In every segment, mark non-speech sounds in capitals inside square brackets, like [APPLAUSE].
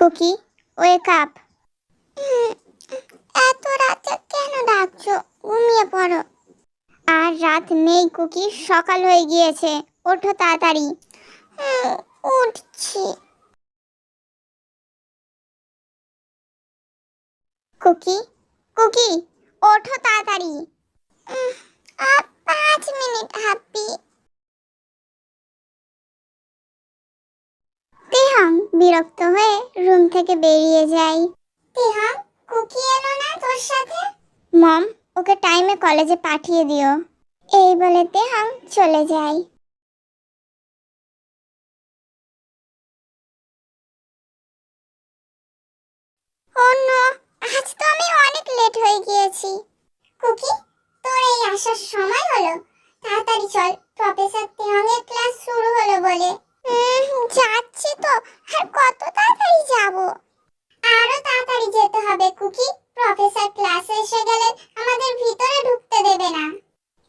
Cookie wake up এত রাতে কেন ডাকছো? ঘুমিয়ে পড়ো। আর রাত নেই কুকি সকাল হয়ে গিয়েছে। ওঠো তাড়াতাড়ি। উঠছি। কুকি কুকি ওঠো তাড়াতাড়ি। আর পাঁচ মিনিট হাপ্পি। তেহাং বিরক্ত হয়ে রুম থেকে বেরিয়ে যায়। তেহাং, কুকি এলো না তোর সাথে? মম, ওকে টাইমে কলেজে পাঠিয়ে দিও। এই বলে তেহাং চলে যায়। অন্য আজ তো আমি অনেক লেট হয়ে গিয়েছি। কুকি, তোর এই আসার সময় হলো? তাড়াতাড়ি চল প্রফেসর তেহংয়ের ক্লাস শুরু হলো বলে। যাচ্ছি তো। আর কত তাড়াতাড়ি যাব? আরও তাড়াতাড়ি যেতে হবে, কুকি। প্রফেসর ক্লাসে এসে গেলে আমাদের ভিতরে ঢুকতে দেবে না।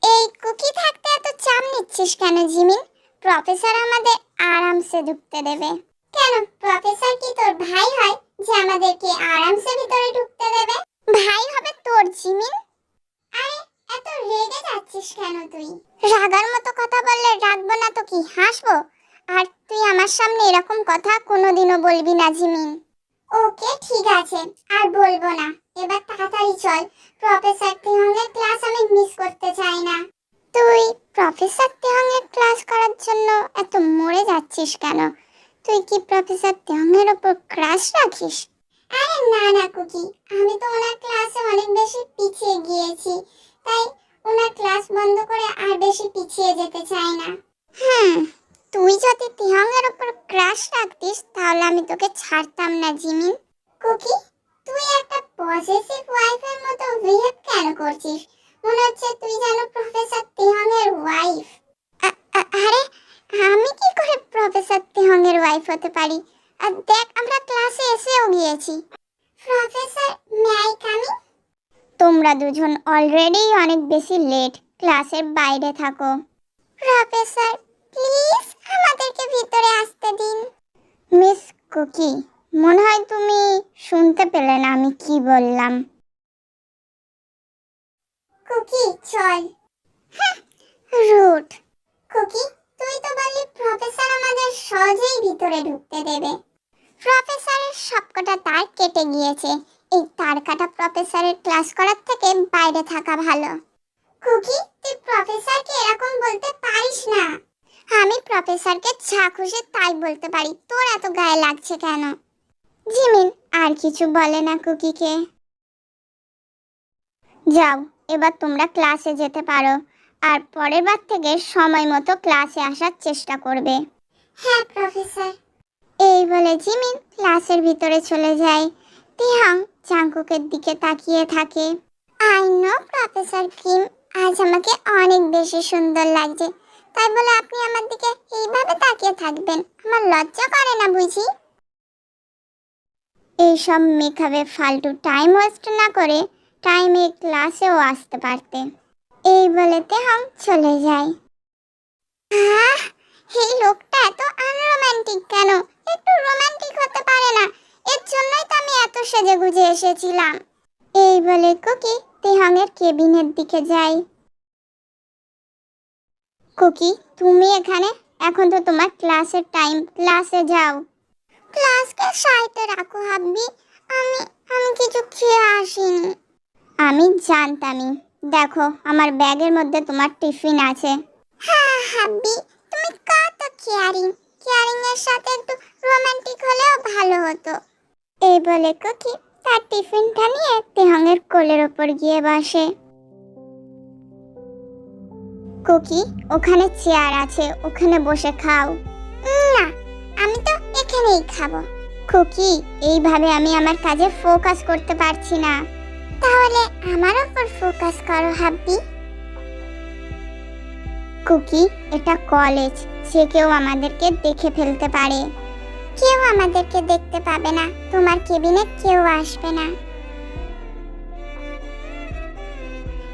এই কুকি থাকতে এত চাপ নিচ্ছিস কেন, জিমিন? প্রফেসর আমাদের আরামসে ঢুকতে দেবে। কেন? প্রফেসর কি তোর ভাই হয় যে আমাদেরকে আরামসে ভিতরে ঢুকতে দেবে? ভাই হবে তোর, জিমিন। আরে, এত রেগে যাচ্ছিস কেন তুই? রাগার মতো কথা বললে রাখব না তো কি? হাসবো? আর তুই আমার সামনে এরকম কথা কোনোদিনও বলবি না জিমিন। ওকে ঠিক আছে। আর বলব না। এবার তাড়াতাড়ি চল। প্রফেসর তেহংয়ের ক্লাস আমি মিস করতে চাই না। তুই প্রফেসর তেহংয়ের ক্লাস করার জন্য এত মরে যাচ্ছিস কেন? তুই কি প্রফেসর তেহংয়ের ওপর ক্রাশ রাখিস? আরে না না কুকি। আমি তো ওনার ক্লাসে অনেক বেশি পিছিয়ে গিয়েছি। তাই ওনার ক্লাস বন্ধ করে আর বেশি পিছিয়ে যেতে চাই না। হুম তুই যদি তিহংয়ের ওপর ক্রাশ রাখতিস, তাহলে আমি তোকে ছাড়তাম না জিমিন কুকি, তুই একটা পজিটিভ ওয়াইফের মতো বিহেভ কেন করছিস? মনে হচ্ছে তুই যেন প্রফেসর তিহংয়ের ওয়াইফ আরে, আমি কি করে প্রফেসর তিহংয়ের ওয়াইফ হতে পারি? আর দেখ, আমরা ক্লাসে এসেও গিয়েছি। প্রফেসর মে আই কামিং তোমরা দুজন অলরেডি অনেক বেশি লেট ক্লাসের বাইরে থাকো। প্রফেসর প্লিজ আমাদেরকে ভিতরে আসতে দিন। মিস কুকি মনে হয় তুমি শুনতে পেলে না আমি কি বললাম। কুকি চল। রুট। কুকি তুই তো বললি প্রফেসর আমাদের সহজেই ভিতরে ঢুকতে দেবে। প্রফেসরের সবকটা তার কেটে গিয়েছে। এই তার কাটা প্রফেসরের ক্লাস করার থেকে বাইরে থাকা ভালো। কুকি তুই প্রফেসরকে এরকম বলতে পারিস না। আমি প্রফেসরকে যা খুশি তাই বলতে পারি। তোর এত গায়ে লাগছে কেন? জিমিন, আর কিছু বলে না কুকিকে। যাও, এবার তোমরা ক্লাসে যেতে পারো, আর পরের বার থেকে সময় মতো ক্লাসে আসার চেষ্টা করবে। হ্যাঁ প্রফেসর। এই বলে জিমিন ক্লাসের ভিতরে চলে যায়। তিহাং চাঙ্কুকের দিকে তাকিয়ে থাকে। আই নো, প্রফেসর কিম, আজ আমাকে অনেক বেশি সুন্দর লাগছে। তাই বলে আপনি আমার দিকে এইভাবে তাকিয়ে থাকবেন? আমার লজ্জা করে না বুঝি? এইসব মেকআপে ফালতু টাইম ওয়েস্ট না করে টাইমে ক্লাসেও আসতে পারতে। এই বলে তেহং চলে যায়। আহ, এই লোকটা এত আনরোমান্টিক কেন? একটু রোমান্টিক হতে পারে না। এর জন্যই তো আমি এত সেজে গুজে এসেছিলাম। এই বলে কুকি তেহংয়ের কেবিনের দিকে যায়। কুকি, তুমি এখানে? এখন তো তোমার ক্লাসের টাইম। ক্লাসে যাও। ক্লাসকে সাইতে রাখো, হাব্বি। আমি আমি কিছু খেয়ে আসিনি। আমি জানতামই। দেখো, আমার ব্যাগের মধ্যে তোমার টিফিন আছে। হ্যাঁ হাব্বি, তুমি কত কেয়ারিং। কেয়ারিং এর সাথে একটু রোমান্টিক হলেও ভালো হতো। এই বলে কুকি তার টিফিনটা নিয়ে তেহংয়ের কোলের ওপর গিয়ে বসে। কুকি, ওখানে চেয়ার আছে, ওখানে বসে খাও। না, আমি তো এখানেই খাব। কুকি, এইভাবে আমি আমার কাজে ফোকাস করতে পারছি না। তাহলে আমার উপর ফোকাস করো, হাব্বি। কুকি, এটা কলেজ সে কেউ আমাদেরকে দেখে ফেলতে পারে। কেউ আমাদেরকে দেখতে পাবে না, তোমার কেবিনে কেউ আসবে না।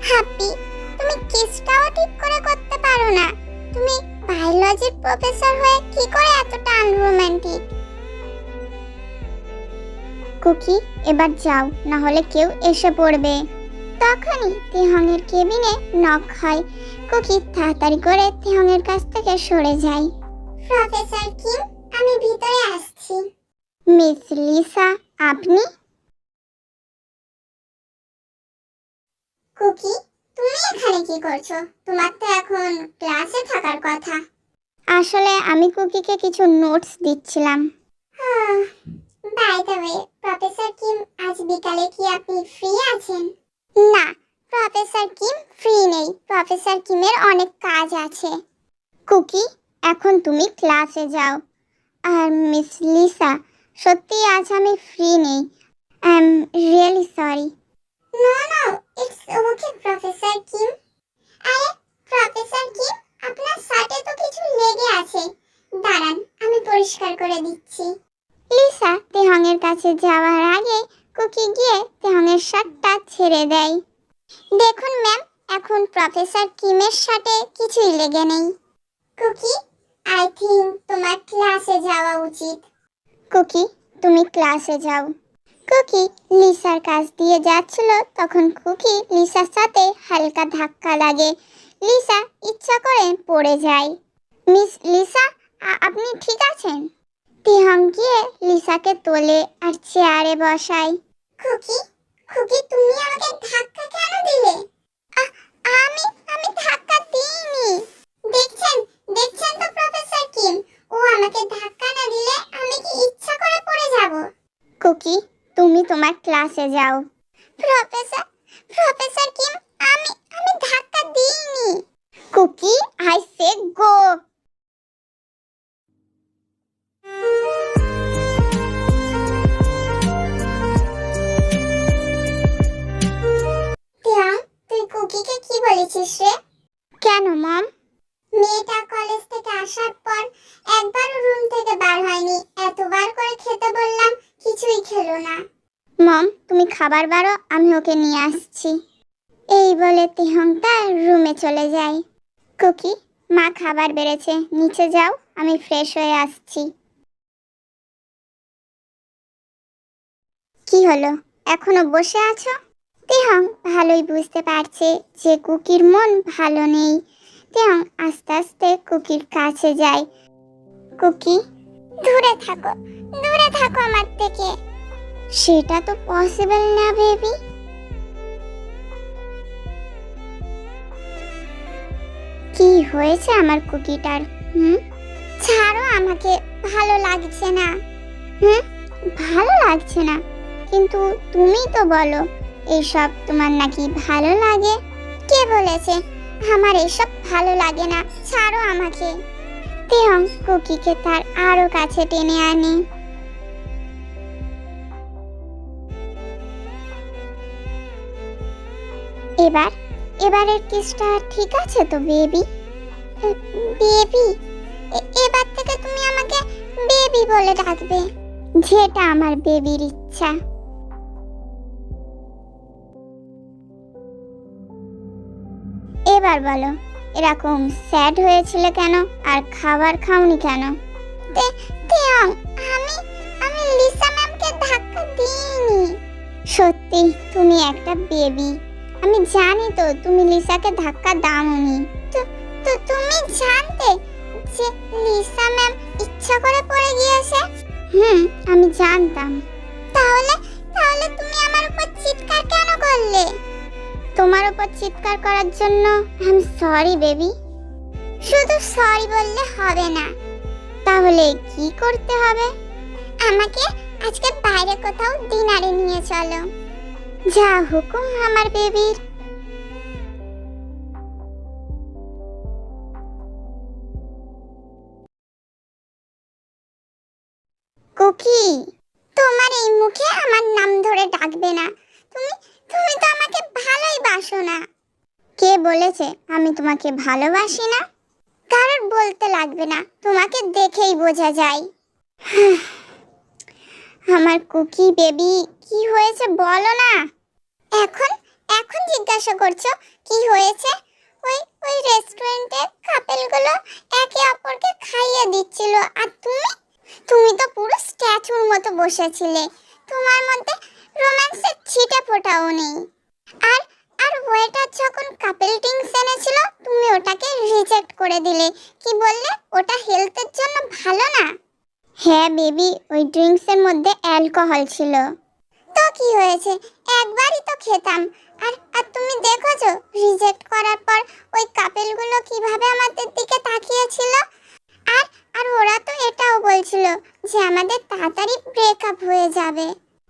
হাব্বি তুমি কিসটাও ঠিক করে করতে পারো না। তুমি বায়োলজির প্রফেসর হয়ে কি করে এতটা আনরোমান্টিক কুকি, এবার যাও না হলে কেউ এসে পড়বে। তখনই তেহংয়ের কেবিনে নক হয়। কুকি তাড়াতাড়ি করে তেহংয়ের কাছ থেকে সরে যায়। প্রফেসর কিম, আমি ভিতরে আসছি। মিস লিসা, আপনি? কুকি তুমি এখানে কি করছ? তোমার তো এখন ক্লাসে থাকার কথা। আসলে আমি কুকিকে কিছু নোটস দিচ্ছিলাম। By the way professor Kim আজ বিকালে কি আপনি ফ্রি আছেন? না প্রফেসর কিম ফ্রি নেই। প্রফেসর কিমের অনেক কাজ আছে। কুকি এখন তুমি ক্লাসে যাও। আর মিস লিসা সত্যি আজ আমি ফ্রি নেই। I am really sorry no no it's okay professor Kim আরে প্রফেসর কিম আপনার শার্টে তো কিছু লেগে আছে। দাঁড়ান, আমি পরিষ্কার করে দিচ্ছি। লিসা তেহংয়ের কাছে যাওয়ার আগে কুকি গিয়ে তেহংয়ের শার্টটা ছেড়ে দেয়। দেখুন ম্যাম এখন প্রফেসর কিমের শার্টে কিছুই লেগে নেই। কুকি আই থিঙ্ক তোমার ক্লাসে যাওয়া উচিত। কুকি তুমি ক্লাসে যাও। কুকি লিসার কাছ দিয়ে যাচ্ছিল তখন কুকি লিসার সাথে হালকা ধাক্কা লাগে। লিসা ইচ্ছা করে পড়ে যায়। মিস লিসা আপনি ঠিক আছেন? তিহং গিয়ে লিসাকে তোলে আর চেয়ারে বসায়। খুকি খুকি তুমি আমাকে ধাক্কা কেন দিলে? আমি আমি ধাক্কা দিইনি। দেখছেন দেখছেন তো প্রফেসর কিম। ও আমাকে ধাক্কা না দিলে আমি কি ইচ্ছা করে পড়ে যাব? কুকি তুমি তোমার ক্লাসে যাও। প্রফেসর প্রফেসর কিম আমি আমি ধাক্কা দিইনি। কুকি আই সে গো বারো আমি ওকে নিয়ে আসছি। এই বলে তেহংটা রুমে চলে যায়। কুকি, মা খাবার বেড়েছে, নিচে যাও, আমি ফ্রেশ হয়ে আসছি। কি হলো? এখনও বসে আছো? তেহং ভালোই বুঝতে পারছে যে কুকির মন ভালো নেই। তেহং আস্তে আস্তে কুকির কাছে যায়। কুকি, দূরে থাকো দূরে থাকো আমার থেকে। সেটা তো পসিবল না বেবি কি হয়েছে আমার কুকিটার, হুম? ছাড়ো, আমাকে ভালো লাগছে না। হুম? ভালো লাগছে না। কিন্তু তুমি তো বলো এইসব তোমার নাকি ভালো লাগে? কে বলেছে? আমার এসব ভালো লাগে না। ছাড়ো আমাকে। তেহং কুকিকে তার আরও কাছে টেনে আনে। এবার, এবারের কিসটা ঠিক আছে তো, বেবি? বেবি? এবার থেকে তুমি আমাকে বেবি বলে ডাকবে, যেটা আমার বেবির ইচ্ছা। এবার বলো, এরকম স্যাড হয়েছিল কেন, আর খাবার খাওনি কেন? আমি আমি লিসা ম্যামকে ধাক্কা দিইনি। সত্যি, তুমি একটা বেবি। আমি জানি তো তুমি লিসাকে ধাক্কা দাওনি। তো তুমি জানতে যে লিসা ম্যাম ইচ্ছা করে পড়ে গিয়েছে? হুম, আমি জানতাম। তাহলে তাহলে তুমি আমার উপর চিৎকার কেন করলে? তোমার উপর চিৎকার করার জন্য আই সরি বেবি শুধু সরি বললে হবে না। তাহলে কি করতে হবে? আমাকে আজকে বাইরে কোথাও ডিনারে নিয়ে চলো। যা হুকুম আমার বেবির। কুকি, তোমার এই মুখে আমার নাম ধরে ডাকবে না। তুমি তুমি তো আমাকে ভালোই বাসো না। কে বলেছে আমি তোমাকে ভালোবাসি না? কারোর বলতে লাগবে না, তোমাকে দেখেই বোঝা যায়। আমার কুকি বেবি, কি হয়েছে বলো না? এখন এখন জিজ্ঞাসা করছ, কি হয়েছে? ওই ওই রেস্টুরেন্টে কাপেলগুলো একে অপরকে খাইয়ে দিচ্ছিল, আর তুমি? তুমি তো পুরো স্ট্যাচুর মতো বসেছিলে। তোমার মধ্যে রোম্যান্সের ছিটে ফোটাও নেই। আর আর ওয়েটার যখন কাপেল ড্রিঙ্কস এনেছিল, তুমি ওটাকে রিজেক্ট করে দিলে। কি বললে? ওটা হেলথের জন্য ভালো না? হ্যাঁ বেবি ওই ড্রিঙ্কসের মধ্যে অ্যালকোহল ছিল। তো কি হয়েছে? একবারই তো খেতাম। আর আর তুমি দেখেছ রিজেক্ট করার পর ওই কাপেলগুলো কীভাবে আমাদের দিকে তাকিয়েছিল? আর আর ওরা তো এটাও বলছিল যে আমাদের তাড়াতাড়ি ব্রেকআপ হয়ে যাবে।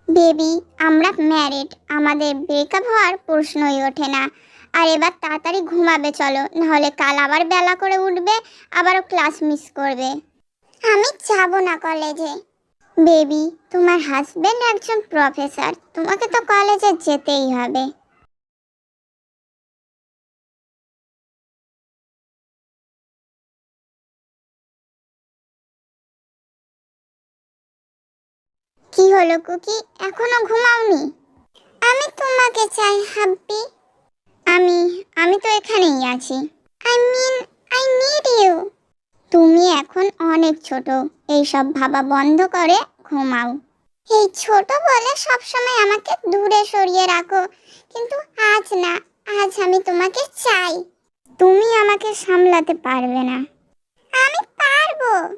বেবি আমরা ম্যারিড আমাদের ব্রেকআপ হওয়ার প্রশ্নই ওঠে না। আর এবার তাড়াতাড়ি ঘুমাবে চলো নাহলে কাল আবার বেলা করে উঠবে আবারও ক্লাস মিস করবে। আমি যাব না কলেজে। বেবি, তোমার হাজবেন্ড একজন প্রফেসর তোমাকে তো কলেজে যেতেই হবে। কি হলো কুকি? এখনও ঘুমাওনি? আমি তোমাকে চাই, হাব্বি। আমি আমি তো এখানেই আছি। I mean I need you তুমি এখন অনেক ছোট। এইসব ভাবা বন্ধ করে, ঘুমাও। এই ছোট বলে সবসময় আমাকে দূরে সরিয়ে রাখো। কিন্তু আজ না, আজ আমি তোমাকে চাই। তুমি আমাকে সামলাতে পারবে না। আমি পারব।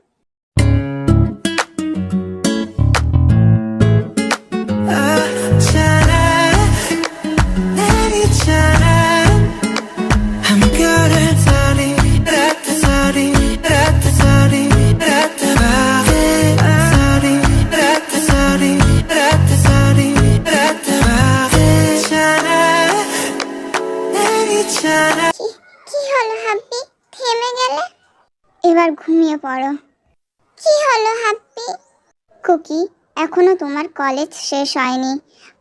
এবার ঘুমিয়ে পড়ো। কি হলো হাব্বি কুকি, এখনও তোমার কলেজ শেষ হয়নি।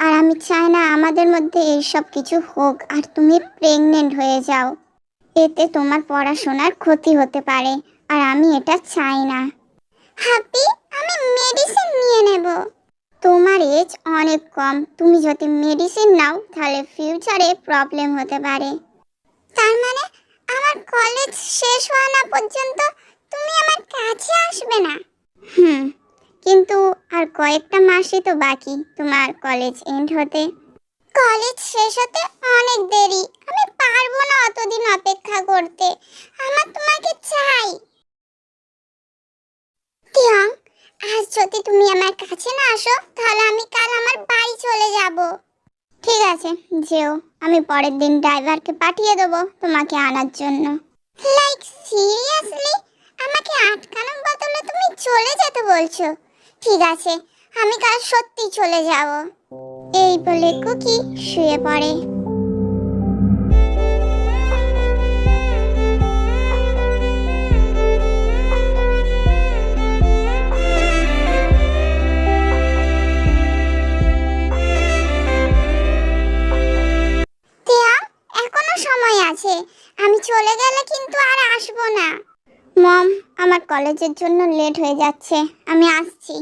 আর আমি চাই না আমাদের মধ্যে এইসব কিছু হোক, আর তুমি প্রেগনেন্ট হয়ে যাও। এতে তোমার পড়াশোনার ক্ষতি হতে পারে, আর আমি এটা চাই না। হাব্বি আমি মেডিসিন নিয়ে নেব। তোমার এজ অনেক কম, তুমি যদি মেডিসিন নাও, তাহলে ফিউচারে প্রবলেম হতে পারে। তার মানে আমার কলেজ শেষ হওয়া না পর্যন্ত তুমি আমার কাছে আসবে না। হুম, কিন্তু আর কয়েকটা মাসই তো বাকি তোমার কলেজ এন্ড হতে। কলেজ শেষ হতে অনেক দেরি। আমি পারব না অতদিন অপেক্ষা করতে। আমার তোমাকে চাই। তিয়াং, আজ যদি তুমি আমার কাছে না আসো, তাহলে আমি কাল আমার বাড়ি চলে যাব। ঠিক আছে, যেও। আমি পরের দিন ড্রাইভারকে পাঠিয়ে দেবো তোমাকে আনার জন্য। লাইক সিরিয়াসলি আমাকে আটকানোর বদলে তুমি চলে যেতে বলছো। ঠিক আছে, আমি কাল সত্যি চলে যাব। এই বলে কুকি শুয়ে পড়ে। কলেজের জন্য লেট হয়ে যাচ্ছে। আমি আসছি।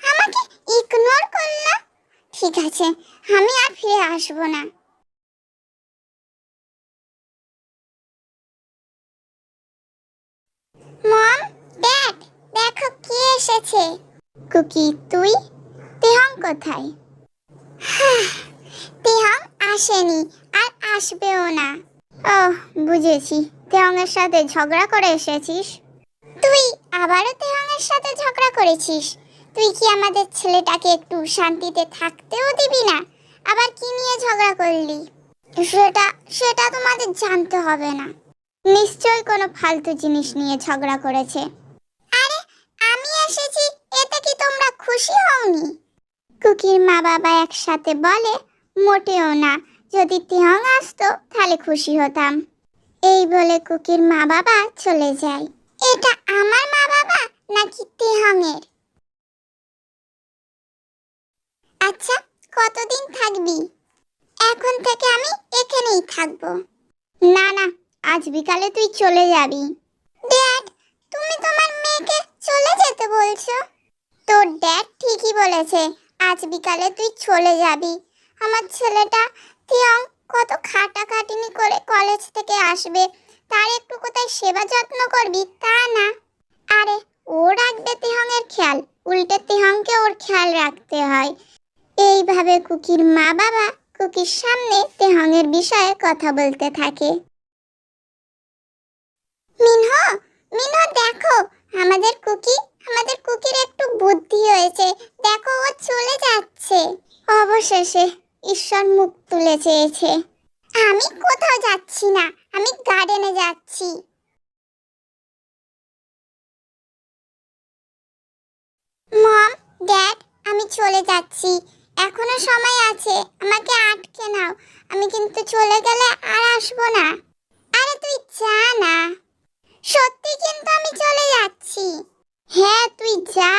আমাকে ইগনোর করলা ঠিক আছে, আমি আর ফিরে আসব না। মম ড্যাড দেখো কে এসেছে। কুকি, তুই? তেহং কোথায়? তেহং আসেনি, আর আসবেও না। ও বুঝেছি। তেহংয়ের সাথে ঝগড়া করে এসেছিস। তুই আবারও তেহংয়ের সাথে ঝগড়া করেছিস? তুই কি আমাদের ছেলেটাকে একটু শান্তিতে থাকতেও দিবি না? আবার কি নিয়ে ঝগড়া করলি? সেটা সেটা তোমাদের জানতে হবে না। নিশ্চয়ই কোনো ফালতু জিনিস নিয়ে ঝগড়া করেছে। আরে, আমি এসেছি, এতে কি তোমরা খুশি হওনি? কুকির মা বাবা একসাথে বলে, মোটেও না। যদি তেহং আসতো, তাহলে খুশি হতাম। এই বলে কুকির মা বাবা চলে যায়। এটা আমার মা বাবা নাকি তেহংয়ের? আচ্ছা কতদিন থাকবি? এখন থেকে আমি এখানেই থাকব। না না, আজ বিকালে তুই চলে যাবি। ড্যাড, তুমি তোমার মেয়েকে চলে যেতে বলছো? তোর ড্যাড ঠিকই বলেছে, আজ বিকালে তুই চলে যাবি। আমার ছেলেটা তিয়ং কত খাটাখাটিনি করে কলেজ থেকে আসবে। তার একটু কোথায় সেবা যত্ন করবি তা না। আরে ও রাখবে তেহংয়ের খেয়াল, উল্টে তেহংকে ওর খেয়াল রাখতে হয়। এইভাবে কুকির মা বাবা কুকির সামনে তেহংয়ের বিষয়ে কথা বলতে থাকে। মিনহ মিনহ, দেখো, আমাদের কুকি, আমাদের কুকির একটু বুদ্ধি হয়েছে। দেখো, ও চলে যাচ্ছে। অবশেষে ঈশ্বর মুখ তুলে চেয়েছে। আমি কোথাও যাচ্ছি না। আমি গার্ডেনে যাচ্ছি। মম ড্যাড আমি চলে যাচ্ছি। এখনও সময় আছে, আমাকে আটকে নাও। আমি কিন্তু চলে গেলে আর আসব না। আরে তুই যা না। সত্যি কিন্তু আমি চলে যাচ্ছি। হ্যাঁ তুই যা।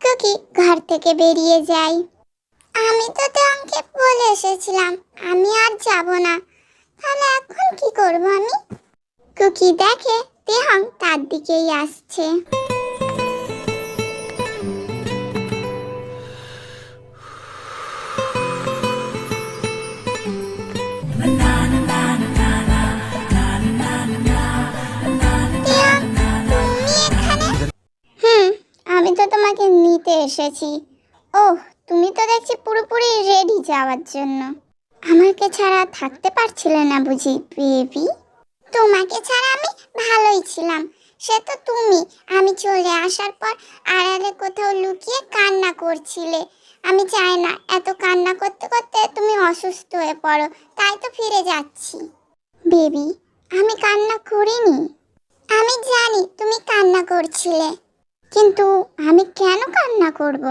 কুকি ঘর থেকে বেরিয়ে যাই। আমি তো তেহংকে বলে এসেছিলাম, আমি আর যাব না। তাহলে এখন কি করব আমি? কুকি দেখে তেহং তার দিকেই আসছে। আমি তো তোমাকে নিতে এসেছি। ওহ, তুমি তো দেখছি পুরোপুরি রেডি যাওয়ার জন্য। আমাকে ছাড়া থাকতে পারছিলে না বুঝি, বেবি। তোমাকে ছাড়া আমি ভালোই ছিলাম। সে তো তুমি। আমি চলে আসার পর আড়ালে কোথাও লুকিয়ে কান্না করছিলে। আমি চাই না, এত কান্না করতে করতে তুমি অসুস্থ হয়ে পড়ো। তাই তো ফিরে যাচ্ছি। বেবি, আমি কান্না করিনি। আমি জানি তুমি কান্না করছিলে। কিন্তু আমি কেন কান্না করব?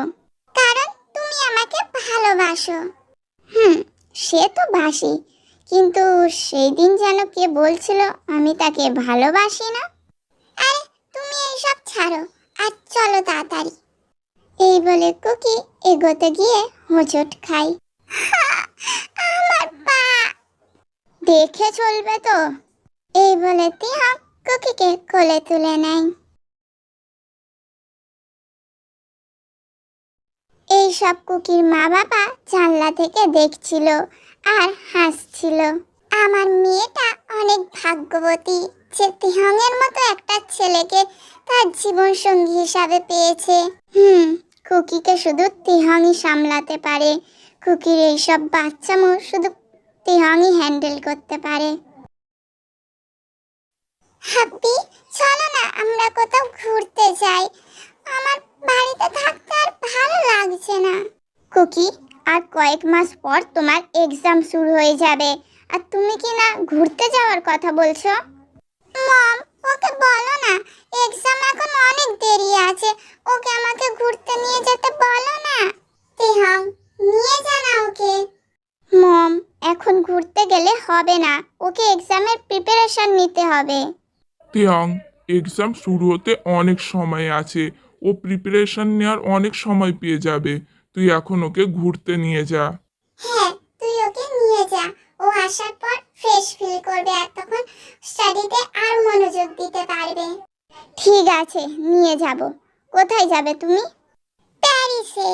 কারণ তুমি আমাকে ভালোবাসো। হুম সে তো বাসি, কিন্তু সেই দিন যেন কে বলছিল আমি তাকে ভালোবাসি না? আরে, তুমি এইসব ছাড়ো, আর চলো তাড়াতাড়ি। এই বলে কুকি এগোতে গিয়ে হোঁচট খাই আমার দেখে চলবে তো? এই বলে তিহা কুকিকে কোলে তুলে নেয়। এই সব কুকির মা বাবা জানলা থেকে দেখছিল আর হাসছিল। আমার মেয়েটা অনেক ভাগ্যবতী যে তিহংয়ের মতো একটা ছেলেকে তার জীবন সঙ্গী হিসাবে পেয়েছে। হুম, কুকিকে শুধু তিহংই সামলাতে পারে। কুকির এই এইসব বাচ্চামো শুধু তিহংই হ্যান্ডেল করতে পারে। হাব্বি চলো না, আমরা কোথাও ঘুরতে যাই। আমার বাড়িতে থাকতে আর ভালো লাগছে না। কুকি, আর কয়েক মাস পর তোমার এক্সাম শুরু হয়ে যাবে। আর তুমি কি না ঘুরতে যাওয়ার কথা বলছো? মম, ওকে বলো না এক্সাম এখন অনেক দেরি আছে। ওকে আমাকে ঘুরতে নিয়ে যেতে বলো না। তেহাং, নিয়ে যা না ওকে। মম, এখন ঘুরতে গেলে হবে না। ওকে এক্সামের প্রিপারেশন নিতে হবে। তিয়াং এক্সাম শুরু হতে অনেক সময় আছে। ও প্রিপারেশন নেওয়ার অনেক সময় পেয়ে যাবে। তুই এখন ওকে ঘুরতে নিয়ে যা। হ্যাঁ তুই ওকে নিয়ে যা। ও আসার পর ফ্রেশ ফিল করবে আর তখন স্টাডিতে আর মনোযোগ দিতে পারবে। ঠিক আছে নিয়ে যাব। কোথায় যাবে তুমি? প্যারিসে।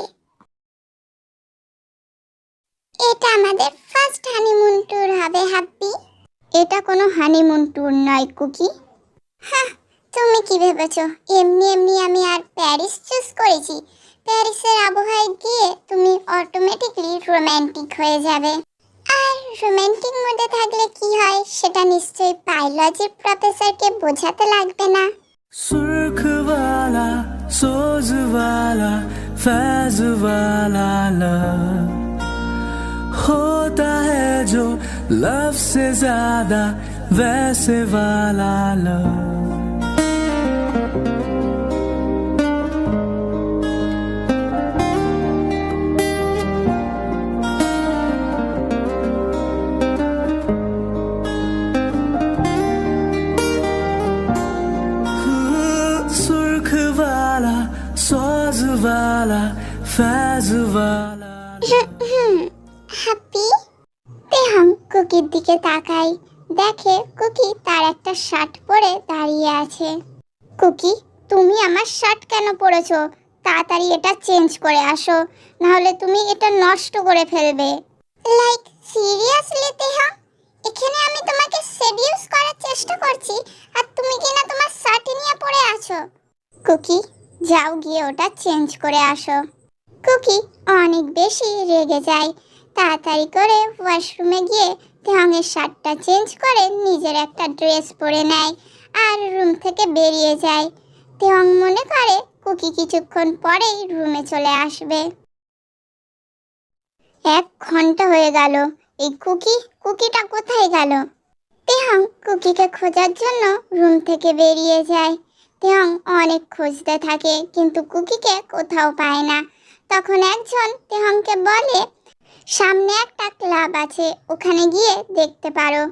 এটা আমাদের ফার্স্ট হানিমুন ট্যুর হবে হ্যাপি এটা কোনো হানিমুন ট্যুর নয় কুকি। হ্যাঁ তুমি কি ভেবেছো এমনি এমনি আমি আর প্যারিস চুজ করেছি প্যারিসের আবহাওয়ায় গিয়ে তুমি অটোমেটিকলি রোমান্টিক হয়ে যাবে আর রোমান্টিক মুডে থাকলে কি হয় সেটা নিশ্চয়ই বায়োলজির প্রফেসরকে বোঝাতে লাগবে না सुर्ख वाला सोज वाला फैज वाला लव होता है जो लव से ज्यादा वैसे वाला लव হ্যাপি তেহং কুকির দিকে তাকাই দেখে কুকি তার একটা শার্ট পরে দাঁড়িয়ে আছে। কুকি, তুমি আমার শার্ট কেন পরেছো? তাড়াতাড়ি এটা চেঞ্জ করে আসো। নাহলে তুমি এটা নষ্ট করে ফেলবে। Like, seriously Taehyung? এখানে আমি তোমাকে সেডিউস করার চেষ্টা করছি, আর তুমি কিনা তোমার শার্ট নিয়ে পড়ে আছো? কুকি, যাও গিয়ে ওটা চেঞ্জ করে আসো। কুকি অনেক বেশি রেগে যায়। তাড়াতাড়ি করে ওয়াশরুমে গিয়ে তেহংয়ের শার্টটা চেঞ্জ করে নিজের একটা ড্রেস পরে নেয় আর রুম থেকে বেরিয়ে যায়। তেহং মনে করে কুকি কিছুক্ষণ পরেই রুমে চলে আসবে। এক ঘণ্টা হয়ে গেল। এই কুকি, কুকিটা কোথায় গেল? তেহং কুকিকে খোঁজার জন্য রুম থেকে বেরিয়ে যায়। তেহং অনেক খুঁজতে থাকে, কিন্তু কুকিকে কোথাও পায় না। তখন একজন তেহংকে বলে, সামনে একটা ক্লাব আছে, ওখানে গিয়ে দেখতে পারো।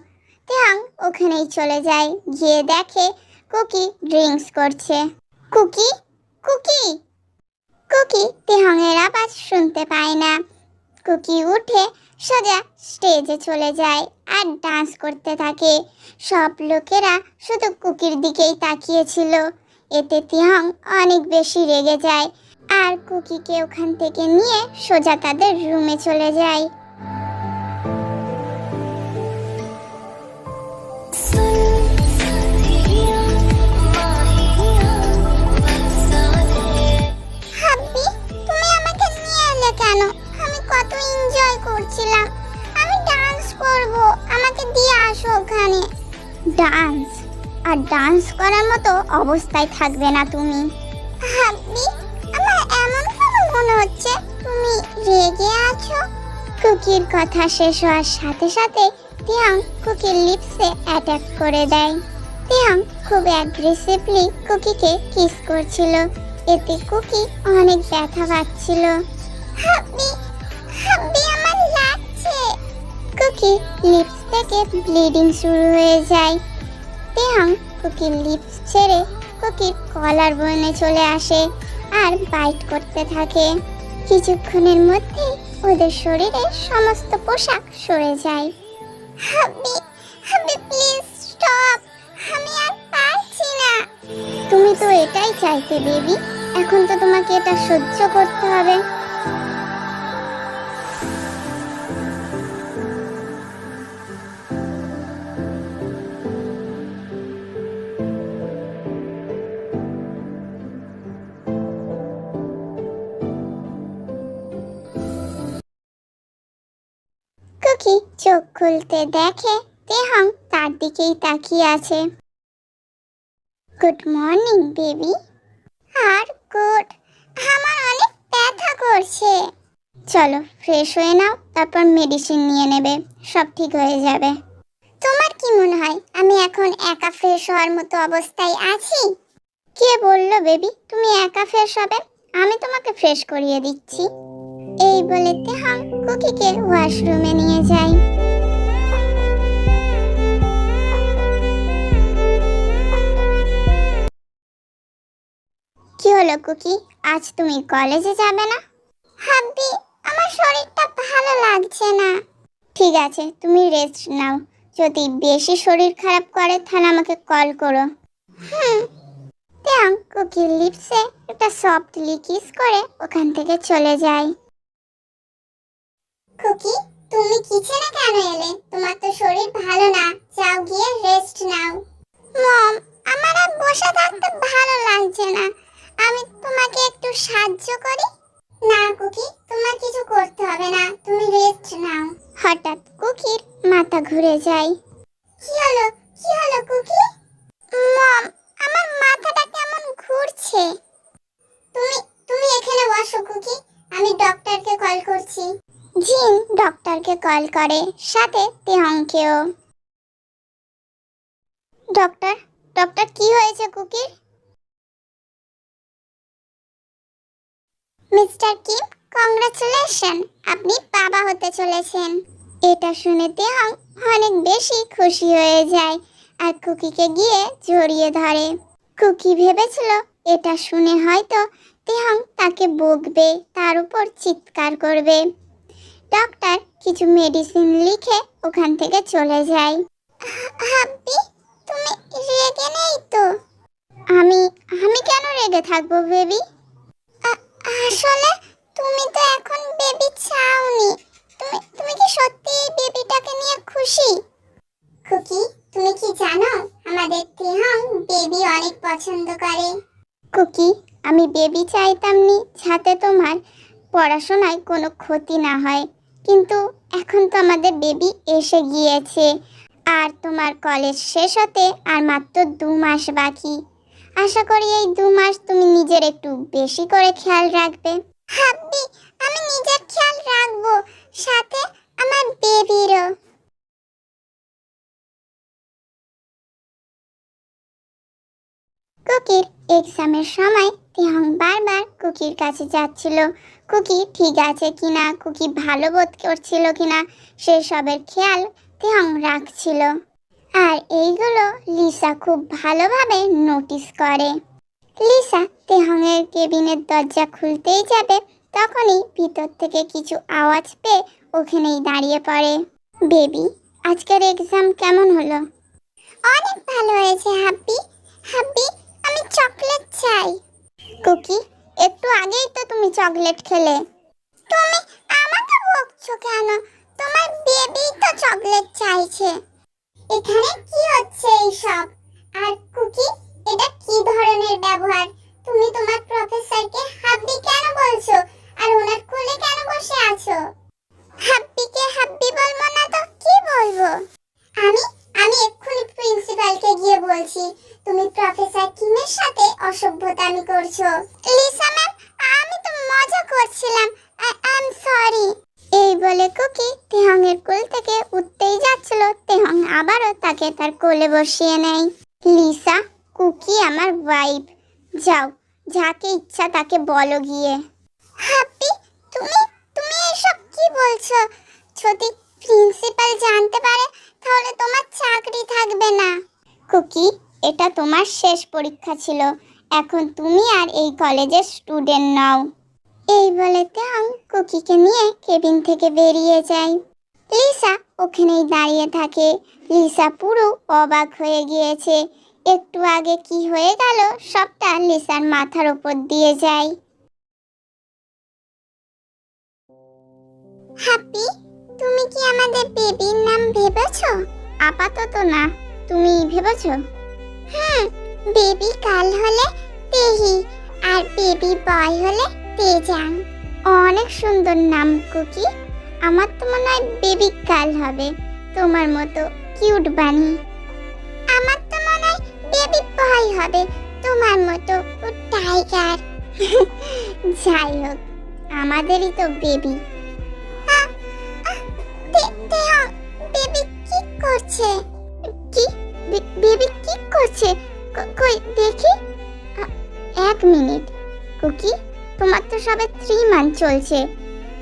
তেহং ওখানেই চলে যায়, গিয়ে দেখে কুকি ড্রিঙ্কস করছে। কুকি? কুকি? কুকি তেহংয়ের আওয়াজ শুনতে পায় না। কুকি উঠে সোজা স্টেজে চলে যায় আর ডান্স করতে থাকে। সব লোকেরা শুধু কুকির দিকেই তাকিয়েছিল এতে তিহং অনেক বেশি রেগে যায়। আর কুকিকে ওখান থেকে নিয়ে সোজা তাদের রুমে চলে যায়। ডান্স আর ডান্স করার মতো অবস্থায় থাকবে না তুমি। কুকির কথা শেষ হওয়ার সাথে সাথে তিয়াং কুকির লিপসে অ্যাটাক করে দেয়। তিয়াং খুব অ্যাগ্রেসিভলি কুকিকে কিস করছিল। এতে কুকি অনেক ব্যথা পাচ্ছিল। আমার লাগছে। কুকি লিপস থেকে ব্লিডিং শুরু হয়ে যায়। তেহাং কুকির লিপস ছেড়ে কুকির কলার বনে চলে আসে আর বাইট করতে থাকে। কিছুক্ষণের মধ্যেই ওদের শরীরে সমস্ত পোশাক সরে যায়। হাবি হাবি প্লিজ স্টপ আমি আর পারছি না। তুমি তো এটাই চাইতে বেবি এখন তো তোমাকে এটা সহ্য করতে হবে। চোখ খুলতে দেখে তেহং তার দিকেই তাকিয়ে আছে। Good morning, baby. আর গুড, আমার অনেক ব্যথা করছে। চলো, ফ্রেশ হয়ে নাও, তারপর মেডিসিন নিয়ে নেবে, সব ঠিক হয়ে যাবে। তোমার কি মনে হয়, আমি এখন একা ফ্রেশ হওয়ার মতো অবস্থায় আছি? কে বলল, বেবি? তুমি একা ফ্রেশ হবে? আমি তোমাকে ফ্রেশ করিয়ে দিচ্ছি। এই বলে তেহাং কুকিকে ওয়াশরুমে নিয়ে যায় কি হলো কুকি? আজ তুমি কলেজে যাবে না? হাব্বি, আমার শরীরটা ভালো লাগছে না। ঠিক আছে, তুমি রেস্ট নাও। যদি বেশি শরীর খারাপ করে, তাহলে আমাকে কল করো। হুম। তেয়াং কুকির লিপসে একটা সফটলি কিস করে ওখান থেকে চলে যায়। কুকি তুমি কিচেনে কেন এলে? তোমার তো শরীর ভালো না। যাও গিয়ে রেস্ট নাও। মম, আমার আর বসে থাকতে ভালো লাগছে না। আমি তোমাকে একটু সাহায্য করি? না কুকি তোমার কিছু করতে হবে না। তুমি রেস্ট নাও। হঠাৎ কুকির মাথা ঘুরে যায়। কি হলো? কি হলো কুকি? মম, আমার মাথাটা কেমন ঘুরছে? তুমি তুমি এখানে বসো কুকি। আমি ডক্টরকে কল করছি। জিন ডক্টরকে কল করে, সাথে তেহংকেও ডক্টর ডক্টর, কি হয়েছে কুকির? মিস্টার কিম, কংগ্রাচুলেশন, আপনি বাবা হতে চলেছেন। এটা শুনে তেহং অনেক বেশি খুশি হয়ে যায় আর কুকিকে গিয়ে জড়িয়ে ধরে। কুকি ভেবেছিল, এটা শুনে হয়তো তেহং তাকে বকবে, তার উপর চিৎকার করবে। ডক্টর কিছু মেডিসিন লিখে ওখান থেকে চলে যায় হাব্বি তুমি রেগে নেই তো? আমি আমি কেন রেগে থাকব বেবি আসলে তুমি তো এখন বেবি চাওনি। তুমি তুমি কি সত্যি এই বেবিটাকে নিয়ে খুশি? খুকি তুমি কি জানো আমাদের তেহং বেবি অনেক পছন্দ করে? খুকি আমি বেবি চাইতাম নি যাতে তোমার পড়াশোনায় কোনো ক্ষতি না হয়। কিন্তু এখন তো আমাদের বেবি এসে গিয়েছে। আর তোমার কলেজ শেষ হতে আর মাত্র দু মাস বাকি। আশা করি এই দু মাস তুমি নিজের একটু বেশি করে খেয়াল রাখবে। হাব্বি আমি নিজের খেয়াল রাখব, সাথে আমার বেবিরও কুকির এক্সামের সময় তিহং বারবার কুকির কাছে যাচ্ছিল। কুকি, ঠিক আছে কিনা? কুকি ভালো বোধ করছিল কিনা? সেসবের খেয়াল তেহং রাখছিল। আর এইগুলো লিসা খুব ভালোভাবে নোটিস করে। লিসা তেহংয়ের কেবিনের দরজা খুলতেই যাবে, তখনই ভিতর থেকে কিছু আওয়াজ পেয়ে ওখানেই দাঁড়িয়ে পড়ে। বেবি, আজকের এক্সাম কেমন হলো? অনেক ভালো হয়েছে, হাব্বি। হাব্বি, আমি চকলেট চাই। কুকি একটু আগেই তো তুমি চকলেট খেলে। তুমি আমাকে বকছো কেন? তোমার বেবি তো চকলেট চাইছে। এখানে কি হচ্ছে এইসব? আর কুকি, এটা কি ধরনের ব্যবহার? তুমি তোমার প্রফেসরকে হাব্বি কেন বলছো? আর ওনার কোলে কেন বসে আছো? হাব্বিকে হাব্বি বলব না তো কি বলব? আমি আমি এক্ষুনি প্রিন্সিপালকে গিয়ে বলছি, তুমি প্রফেসর কিমের সাথে অসভ্যতামি করছ। লিসা ম্যাম, আমি তো মজা করছিলাম। I am sorry. এই বলে কুকি তেহংয়ের কোল থেকে উঠতেই যাচ্ছিল। তেহং আবারও তাকে তার কোলে বসিয়ে নেয়। লিসা, কুকি আমার ওয়াইফ যাও, যাকে ইচ্ছা তাকে বলো গিয়ে। হ্যাপি তুমি তুমি এসব কি বলছো? যদি প্রিন্সিপাল জানতে পারে তাহলে তোমার চাকরি থাকবে না। কুকি এটা তোমার শেষ পরীক্ষা ছিল। এখন তুমি আর এই কলেজের স্টুডেন্ট নাও। এই বলে তেহং কুকিকে নিয়ে কেবিন থেকে বেরিয়ে যায় লিসা ওখানেই দাঁড়িয়ে থাকে। লিসা পুরো অবাক হয়ে গিয়েছে। একটু আগে কি হয়ে গেল সবটা লিসার মাথার উপর দিয়ে যায়। হ্যাপি তুমি কি আমাদের বেবির নাম ভেবেছো? আপাতত না। তুমি ভেবেছো? হ্যাঁ বেবি কাল হলে তেহি, আর বেবি বয় হলে তেজাং। অনেক সুন্দর নাম, কুকি। আমার তো মনে হয় বেবি কাল হবে। তোমার মতো কিউট বানি আমার তো মনে হয় বেবি বয় হবে। তোমার মতো টাইগার। [LAUGHS] যাই হোক, আমাদেরই তো বেবি। করছে? কি? বেবি কি করছে? কই, দেখি। এক মিনিট। কুকি, তোমার তো সবে থ্রি মান্থ চলছে।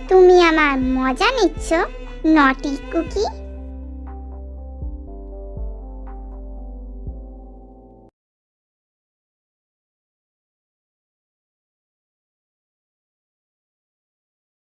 তুমি আমার মজা নিচ্ছ নটি কুকি।